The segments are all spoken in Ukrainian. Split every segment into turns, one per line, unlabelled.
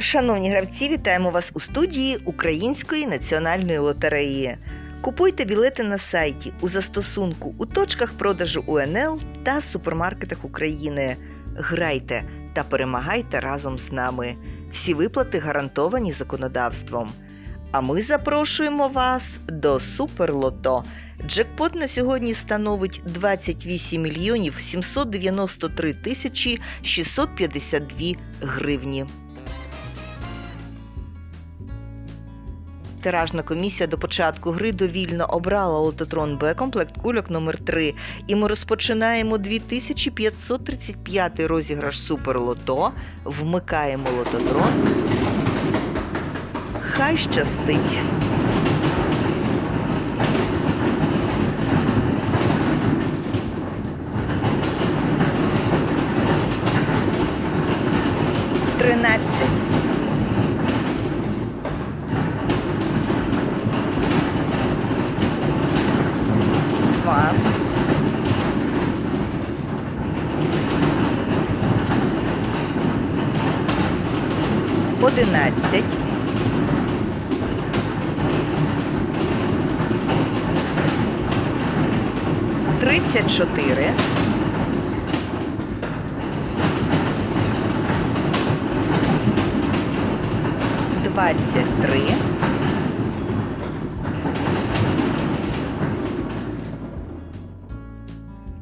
Шановні гравці, вітаємо вас у студії Української національної лотереї. Купуйте білети на сайті, у застосунку, у точках продажу УНЛ та супермаркетах України. Грайте та перемагайте разом з нами. Всі виплати гарантовані законодавством. А ми запрошуємо вас до Суперлото. Джекпот на сьогодні становить 28 мільйонів 793 тисячі 652 гривні. Тиражна комісія до початку гри довільно обрала лототрон Б комплект кульок номер 3 і ми розпочинаємо 2535 розіграш Суперлото. Вмикаємо лототрон. Хай щастить! Тринадцять. Два. Одинадцять. Тридцять чотири. Двадцять три.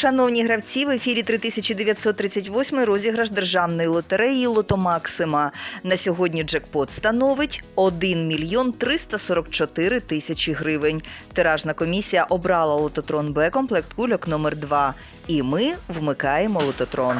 Шановні гравці, в ефірі 3938 розіграш державної лотереї Лото Максима. На сьогодні джекпот становить 1 мільйон 344 тисячі гривень. Тиражна комісія обрала лототрон Б комплект кульок номер 2 І ми вмикаємо лототрон.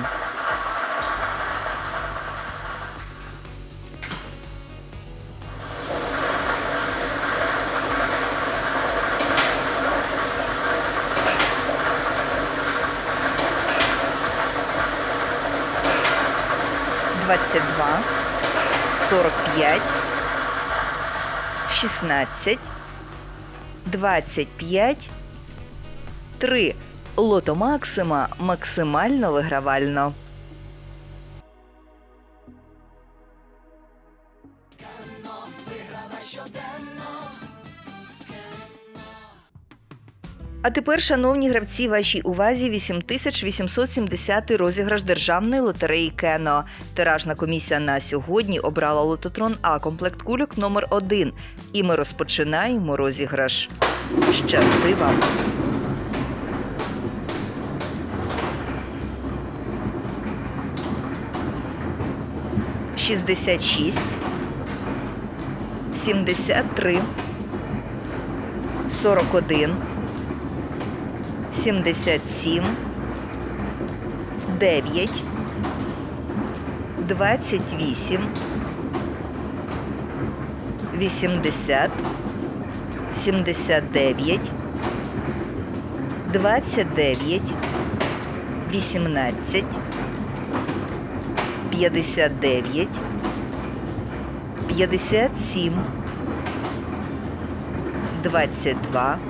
Двадцять два, сорок п'ять, шістнадцять, двадцять п'ять, три. Лото Максима максимально вигравально. А тепер, шановні гравці, вашій увазі 8870 розіграш державної лотереї Кено. Тиражна комісія на сьогодні обрала лототрон А комплект кульок номер 1 І ми розпочинаємо розіграш. Щасти вам! Шістдесят шість, сімдесят три, сорок один. 77, 9, 28, 80, 79, 29, 18, 59, 57, 22,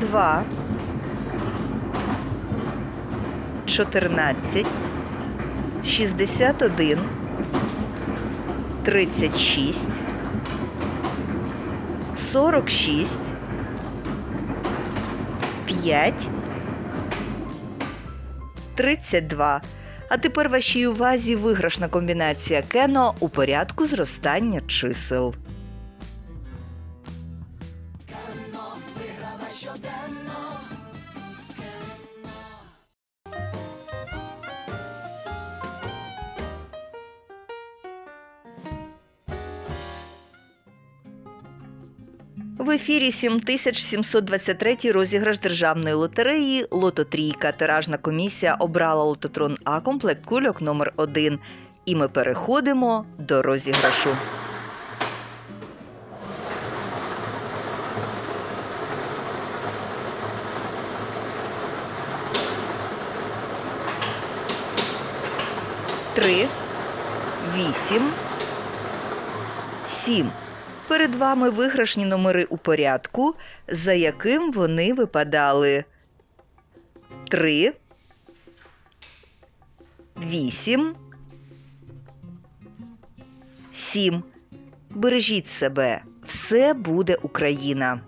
2, 14, 61, 36, 46, 5, 32. А тепер вашій увазі виграшна комбінація Кено у порядку зростання чисел. В ефірі 7723 розіграш державної лотереї Лото Трійка. Тиражна комісія обрала лототрон А комплект кульок номер 1 І ми переходимо до розіграшу. Три, вісім, сім. Перед вами виграшні номери у порядку, за яким вони випадали. Три, вісім, сім. Бережіть себе. Все буде Україна.